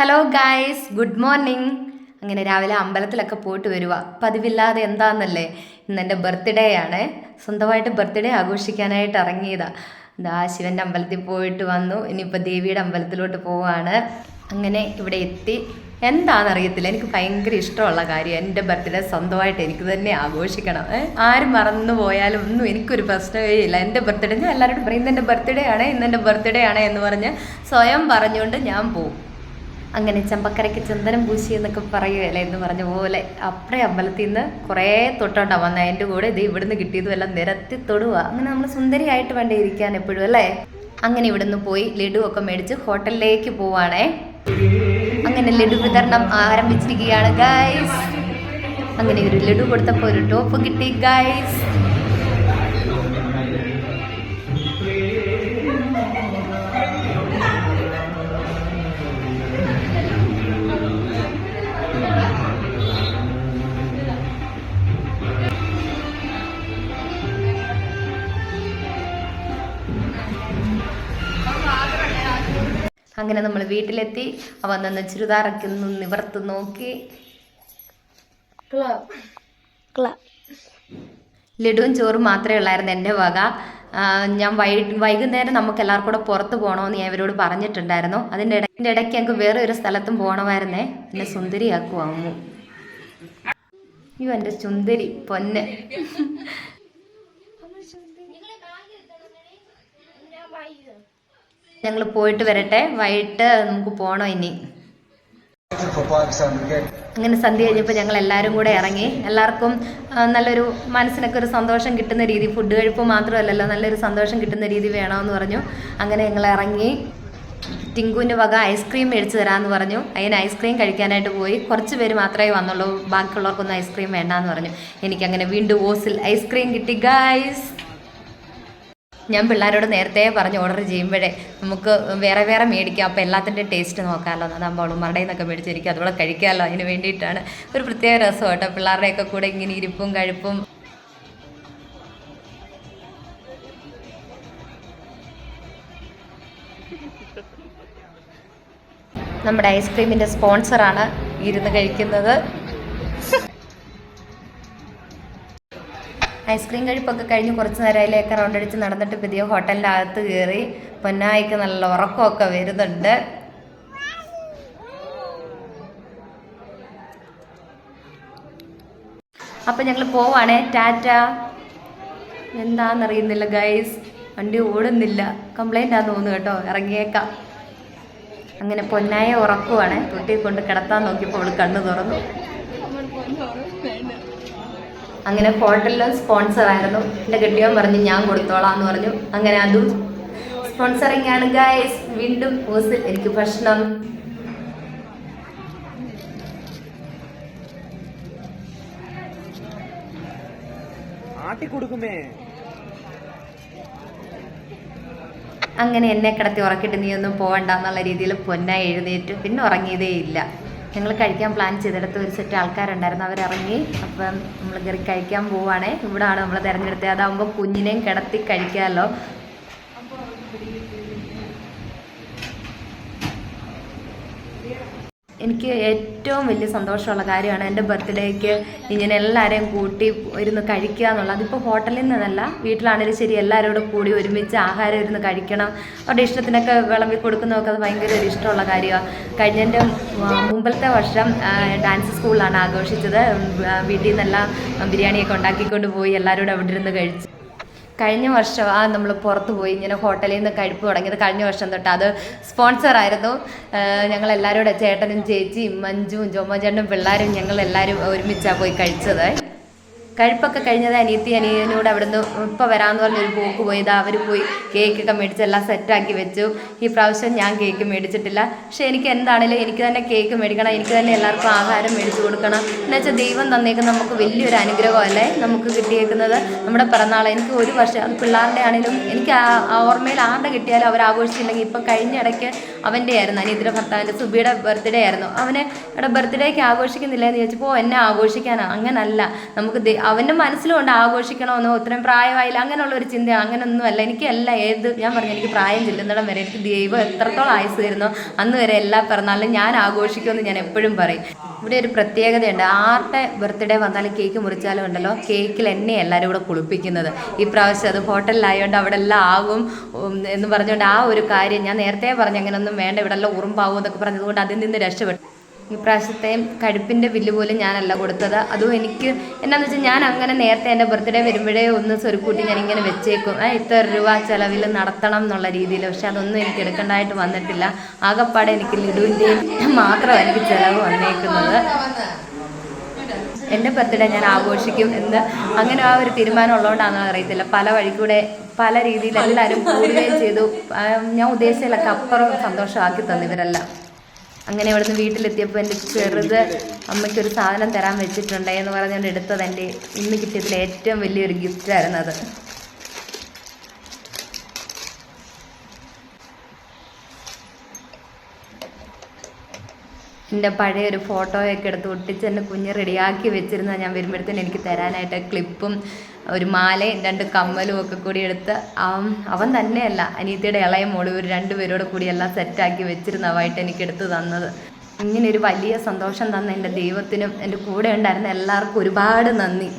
Hello guys good morning അങ്ങനെ രാവിലെ അമ്പലത്തിലൊക്കെ പോയിട്ട് വരുക പതിവില്ലാതെ എന്താന്നല്ലേ? ഇന്ന് എന്റെ ബർത്ത്ഡേ ആണ്. സ്വന്തമായിട്ട് ബർത്ത്ഡേ ആഘോഷിക്കാനായിട്ട് ഇറങ്ങിയതാ. എന്താ ശിവന്റെ അമ്പലത്തിൽ പോയിട്ട് വന്നു. ഇനിയിപ്പോൾ ദേവിയുടെ അമ്പലത്തിലോട്ട് പോവാണ്. അങ്ങനെ ഇവിടെ എത്തി. എന്താണെന്നറിയത്തില്ല എനിക്ക് ഭയങ്കര ഇഷ്ടമുള്ള കാര്യം എന്റെ ബർത്ത്ഡേ സ്വന്തമായിട്ട് എനിക്ക് തന്നെ ആഘോഷിക്കണം? ആരും മറന്നു പോയാലും ഒന്നും എനിക്കൊരു പ്രശ്നമേ ഇല്ല. എന്റെ ബർത്ത്ഡേ ഞാൻ എല്ലാവരോടും പറയും ഇന്ന് എന്റെ ബർത്ത്ഡേ ആണ് ഇന്ന് എന്റെ ബർത്ത്ഡേ ആണ് എന്ന് പറഞ്ഞ് സ്വയം പറഞ്ഞുകൊണ്ട് ഞാൻ പോവും. അങ്ങനെ ചമ്പക്കരയ്ക്ക് ചന്ദനം പൂശി എന്നൊക്കെ പറയുകയല്ലേ എന്ന് പറഞ്ഞ പോലെ അപ്പറേ അമ്പലത്തിൽ നിന്ന് കുറേ തൊട്ടോണ്ടാ വന്ന. കൂടെ ഇത് ഇവിടുന്ന് കിട്ടിയതും എല്ലാം നിരത്തി തൊടുക അങ്ങനെ നമ്മൾ സുന്ദരിയായിട്ട് വേണ്ടേ ഇരിക്കാൻ എപ്പോഴും അല്ലേ? അങ്ങനെ ഇവിടുന്ന് പോയി ലഡു ഒക്കെ മേടിച്ച് ഹോട്ടലിലേക്ക് പോവാണേ. അങ്ങനെ ലഡു വിതരണം ആരംഭിച്ചിരിക്കുകയാണ് ഗൈസ് അങ്ങനെ ഒരു ലഡു കൊടുത്തപ്പോൾ ഒരു ടോപ്പ് കിട്ടി ഗൈസ് അങ്ങനെ നമ്മൾ വീട്ടിലെത്തി. അവൻ നിന്ന് ചുരിദാറൊക്കെ ഒന്ന് നിവർത്ത് നോക്കി. ലഡുവും ചോറും മാത്രമേ ഉള്ളായിരുന്നു എന്റെ വക. ഞാൻ വൈ വൈകുന്നേരം നമുക്ക് എല്ലാവർക്കും കൂടെ പുറത്ത് പോകണമെന്ന് ഞാൻ ഇവരോട് പറഞ്ഞിട്ടുണ്ടായിരുന്നു. അതിന്റെ ഇടയ്ക്ക് ഇടയ്ക്ക് ഞങ്ങൾക്ക് വേറെ ഒരു സ്ഥലത്തും പോകണമായിരുന്നേ എന്നെ സുന്ദരിയാക്കുവാ അമ്മു? അയ്യോ എന്റെ സുന്ദരി പൊന്ന്. ഞങ്ങൾ പോയിട്ട് വരട്ടെ. വൈകിട്ട് നമുക്ക് പോകണം ഇനി. അങ്ങനെ സന്ധ്യ കഴിഞ്ഞപ്പോൾ ഞങ്ങൾ എല്ലാവരും കൂടെ ഇറങ്ങി. എല്ലാവർക്കും നല്ലൊരു മനസ്സിനൊക്കെ ഒരു സന്തോഷം കിട്ടുന്ന രീതി ഫുഡ് കഴിപ്പ് മാത്രമല്ലല്ലോ നല്ലൊരു സന്തോഷം കിട്ടുന്ന രീതി വേണമെന്ന് പറഞ്ഞു. അങ്ങനെ ഞങ്ങൾ ഇറങ്ങി. ടിങ്കുവിന്റെ വക ഐസ്ക്രീം മേടിച്ച് തരാമെന്ന് പറഞ്ഞു. അതിന് ഐസ്ക്രീം കഴിക്കാനായിട്ട് പോയി. കുറച്ച് പേര് മാത്രമേ വന്നുള്ളൂ. ബാക്കിയുള്ളവർക്കൊന്നും ഐസ്ക്രീം വേണ്ടാന്ന് പറഞ്ഞു. എനിക്കങ്ങനെ വീണ്ടും ഓസിൽ ഐസ്ക്രീം കിട്ടി ഗായ്സ്. ഞാൻ പിള്ളേരോട് നേരത്തെ പറഞ്ഞ് ഓർഡർ ചെയ്യുമ്പോഴേ നമുക്ക് വേറെ വേറെ മേടിക്കാം. അപ്പോൾ എല്ലാത്തിന്റെ ടേസ്റ്റ് നോക്കാമല്ലോ അതാകുമ്പോൾ അവളുമാരുടെ നിന്നൊക്കെ മേടിച്ചിരിക്കും. അതുപോലെ കഴിക്കാമല്ലോ അതിന് വേണ്ടിയിട്ടാണ്. ഒരു പ്രത്യേക രസം കേട്ടോ. പിള്ളേരുടെയൊക്കെ കൂടെ ഇങ്ങനെ ഇരിപ്പും കഴുപ്പും. നമ്മുടെ ഐസ്ക്രീമിന്റെ സ്പോൺസറാണ് ഇരുന്ന് കഴിക്കുന്നത്. ഐസ്ക്രീം കഴിപ്പൊക്കെ കഴിഞ്ഞ് കുറച്ച് നേരം അതിലേക്ക് റൗണ്ട് അടിച്ച് നടന്നിട്ട് പുതിയ ഹോട്ടലിന്റെ അകത്ത് കയറി പൊന്നായിക്ക് നല്ല ഉറക്കമൊക്കെ വരുന്നുണ്ട്. അപ്പം ഞങ്ങൾ പോവാണേ. ടാറ്റ. എന്താണെന്നറിയുന്നില്ല ഗൈസ് വണ്ടി ഓടുന്നില്ല. കംപ്ലൈന്റ് ആണെന്ന് തോന്നുന്നു കേട്ടോ. ഇറങ്ങിയേക്കാം. അങ്ങനെ പൊന്നായ ഉറക്കുവാണ്. കുട്ടിയെ കൊണ്ട് കിടത്താൻ നോക്കിയപ്പോൾ അവൾ കണ്ണു തുറന്നു. അങ്ങനെ ഹോട്ടലിലും സ്പോൺസർ ആയിരുന്നു. എന്റെ കെട്ടിയവൻ പറഞ്ഞു ഞാൻ കൊടുത്തോളാം എന്ന് പറഞ്ഞു. അങ്ങനെ അതും സ്പോൺസറിങ് ആണ് ഗായ്സ് വീണ്ടും ഹോസിൽ എനിക്ക് ഭക്ഷണം കൊടുക്കുമേ. അങ്ങനെ എന്നെ കിടത്തി ഉറക്കിയിട്ട് നീ ഒന്നും പോകണ്ട എന്നുള്ള രീതിയിൽ പൊന്നായി എഴുന്നേറ്റ്. പിന്നെ ഉറങ്ങിയതേ ഇല്ല. ഞങ്ങൾ കഴിക്കാൻ പ്ലാൻ ചെയ്തെടുത്ത് ഒരു സെറ്റ് ആൾക്കാരുണ്ടായിരുന്നു. അവരിറങ്ങി. അപ്പം നമ്മൾ കയറി കഴിക്കാൻ പോവുകയാണേ ഇവിടാണ് നമ്മൾ തിരഞ്ഞെടുത്തത്. അതാകുമ്പോൾ കുഞ്ഞിനെയും കിടത്തി കഴിക്കാമല്ലോ എനിക്ക് ഏറ്റവും വലിയ സന്തോഷമുള്ള കാര്യമാണ് എന്റെ ബർത്ത്ഡേക്ക് ഇങ്ങനെ എല്ലാവരെയും കൂട്ടി ഇരുന്ന് കഴിക്കുക എന്നുള്ളത്. അതിപ്പോൾ ഹോട്ടലിൽ നിന്നല്ല വീട്ടിലാണെങ്കിലും ശരി എല്ലാവരോടും കൂടി ഒരുമിച്ച് ആഹാരം ഇരുന്ന് കഴിക്കണം. അവരുടെ ഇഷ്ടത്തിനൊക്കെ വിളമ്പി കൊടുക്കുന്നതൊക്കെ അത് ഭയങ്കര ഒരു ഇഷ്ടമുള്ള കാര്യമാണ് കഴിഞ്ഞതിന്റെ മുമ്പത്തെ വർഷം ഡാൻസ് സ്കൂളിലാണ് ആഘോഷിച്ചത്. വീട്ടിൽ നിന്നെല്ലാം ബിരിയാണിയൊക്കെ ഉണ്ടാക്കിക്കൊണ്ട് പോയി എല്ലാവരോടും അവിടെ ഇരുന്ന് കഴിച്ചു. കഴിഞ്ഞ വർഷം ആ നമ്മൾ പുറത്ത് പോയി ഇങ്ങനെ ഹോട്ടലിൽ നിന്ന് കഴിപ്പ് തുടങ്ങിയത് കഴിഞ്ഞ വർഷം തൊട്ട്. അത് സ്പോൺസർ ആയിരുന്നു. ഞങ്ങൾ എല്ലാവരും ചേട്ടനും ചേച്ചിയും മഞ്ജുവും ജോമോചേട്ടനും പിള്ളേരും ഞങ്ങൾ എല്ലാവരും ഒരുമിച്ചാണ് പോയി കഴിച്ചത്. കഴിപ്പൊക്കെ കഴിഞ്ഞത് അനിയത്തി അനിയനോട് അവിടുന്ന് ഇപ്പം വരാമെന്ന് പറഞ്ഞൊരു പോക്ക് പോയത്. അവർ പോയി കേക്കൊക്കെ മേടിച്ച് എല്ലാം സെറ്റാക്കി വെച്ചു. ഈ പ്രാവശ്യം ഞാൻ കേക്ക് മേടിച്ചിട്ടില്ല. പക്ഷേ എനിക്ക് എന്താണേലും എനിക്ക് തന്നെ കേക്ക് മേടിക്കണം എനിക്ക് തന്നെ എല്ലാവർക്കും ആഹാരം മേടിച്ചു കൊടുക്കണം. എന്ന് വെച്ചാൽ ദൈവം തന്നേക്കുന്ന നമുക്ക് വലിയൊരു അനുഗ്രഹമല്ലേ നമുക്ക് കിട്ടിയേക്കുന്നത്. നമ്മുടെ പിറന്നാൾ എനിക്ക് ഒരു വർഷം അത് പിള്ളേരുടെ ആണെങ്കിലും എനിക്ക് ആ ഓർമ്മയിൽ ആരുടെ കിട്ടിയാലും അവർ ആഘോഷിച്ചില്ലെങ്കിൽ ഇപ്പം കഴിഞ്ഞ ഇടയ്ക്ക് അവന്റെ ആയിരുന്നു അനിയത്തിന്റെ ഭർത്താവിന്റെ സുബിയുടെ ബർത്ത്ഡേ ആയിരുന്നു. അവനെ ബർത്ത്ഡേക്ക് ആഘോഷിക്കുന്നില്ല എന്ന് ചോദിച്ചപ്പോൾ എന്നെ ആഘോഷിക്കാനാണ് അങ്ങനല്ല. നമുക്ക് അവന്റെ മനസ്സിലുണ്ട് ആഘോഷിക്കണമെന്നോ ഇത്രയും പ്രായമായില്ല അങ്ങനെയുള്ള ഒരു ചിന്ത അങ്ങനെയൊന്നുമല്ല എനിക്ക് എനിക്കല്ല ഏത് ഞാൻ പറഞ്ഞു എനിക്ക് പ്രായം ചെല്ലുന്നിടം വരെ എനിക്ക് ദൈവം എത്രത്തോളം ആയുസ് തരുന്നോ അന്ന് വരെ എല്ലാ പിറന്നാളിലും ഞാൻ ആഘോഷിക്കുമെന്ന് ഞാൻ എപ്പോഴും പറയും. ഇവിടെ ഒരു പ്രത്യേകതയുണ്ട്. ആരുടെ ബർത്ത്ഡേ വന്നാലും കേക്ക് മുറിച്ചാലും ഉണ്ടല്ലോ കേക്കിൽ എന്നെ എല്ലാവരും കൂടെ കുളിപ്പിക്കുന്നത്. ഈ പ്രാവശ്യം അത് ഹോട്ടലിലായതുകൊണ്ട് അവിടെ എല്ലാം ആകും എന്ന് പറഞ്ഞുകൊണ്ട് ആ ഒരു കാര്യം ഞാൻ നേരത്തെ പറഞ്ഞു അങ്ങനെയൊന്നും വേണ്ട ഇവിടെ എല്ലാം ഉറുമ്പാവും എന്നൊക്കെ പറഞ്ഞതുകൊണ്ട് അതിൽ നിന്ന് രക്ഷപ്പെട്ടു. ഈ പ്രാവശ്യത്തെയും കടുപ്പിന്റെ ബില്ല് പോലും ഞാനല്ല കൊടുത്തത്. അതും എനിക്ക് എന്നാന്ന് വെച്ചാൽ ഞാൻ അങ്ങനെ നേരത്തെ എന്റെ ബർത്ത്ഡേ വരുമ്പോഴേ ഒന്ന് സ്വരുക്കൂട്ടി ഞാൻ ഇങ്ങനെ വെച്ചേക്കും ഇത്ര രൂപ ചിലവിൽ നടത്തണം എന്നുള്ള രീതിയിൽ പക്ഷെ അതൊന്നും എനിക്ക് എടുക്കേണ്ടതായിട്ട് വന്നിട്ടില്ല. ആകപ്പാടെ എനിക്ക് ലിഡുവിന്റെയും മാത്രമാണ് എനിക്ക് ചിലവ് വന്നേക്കുന്നത്. എന്റെ ബർത്ത്ഡേ ഞാൻ ആഘോഷിക്കും എന്ന് അങ്ങനെ ആ ഒരു തീരുമാനം ഉള്ളതുകൊണ്ടാണെന്ന് അറിയത്തില്ല. പല വഴിക്കൂടെ പല രീതിയിൽ എല്ലാവരും കൂടുകയും ചെയ്തു. ഞാൻ ഉദ്ദേശിച്ചതിലൊക്കെ അപ്പുറം സന്തോഷമാക്കി തന്നു ഇവരെല്ലാം. അങ്ങനെ ഇവിടുന്ന് വീട്ടിലെത്തിയപ്പോൾ എന്റെ ചെറുത് അമ്മയ്ക്കൊരു സാധനം തരാൻ വെച്ചിട്ടുണ്ട് എന്ന് പറഞ്ഞുകൊണ്ട് എടുത്തത് എന്റെ ഇന്ന് കിട്ടിയതിൽ ഏറ്റവും വലിയൊരു ഗിഫ്റ്റായിരുന്നു അത്. എന്റെ പഴയ ഒരു ഫോട്ടോയൊക്കെ എടുത്ത് ഒട്ടിച്ച് എന്റെ കുഞ്ഞ് റെഡിയാക്കി വെച്ചിരുന്ന ഞാൻ വരുമ്പോഴത്തേന് എനിക്ക് തരാനായിട്ട് ക്ലിപ്പും ഒരു മാലയും രണ്ട് കമ്മലും ഒക്കെ കൂടി എടുത്ത് അവൻ തന്നെയല്ല അനിയത്തിയുടെ ഇളയ മോൾ ഇവർ രണ്ടുപേരോട് കൂടി എല്ലാം സെറ്റാക്കി വെച്ചിരുന്നവായിട്ട് എനിക്ക് എടുത്തു തന്നത്. ഇങ്ങനെ ഒരു വലിയ സന്തോഷം തന്ന എന്റെ ദൈവത്തിനും എന്റെ കൂടെ ഉണ്ടായിരുന്ന എല്ലാവർക്കും ഒരുപാട് നന്ദി.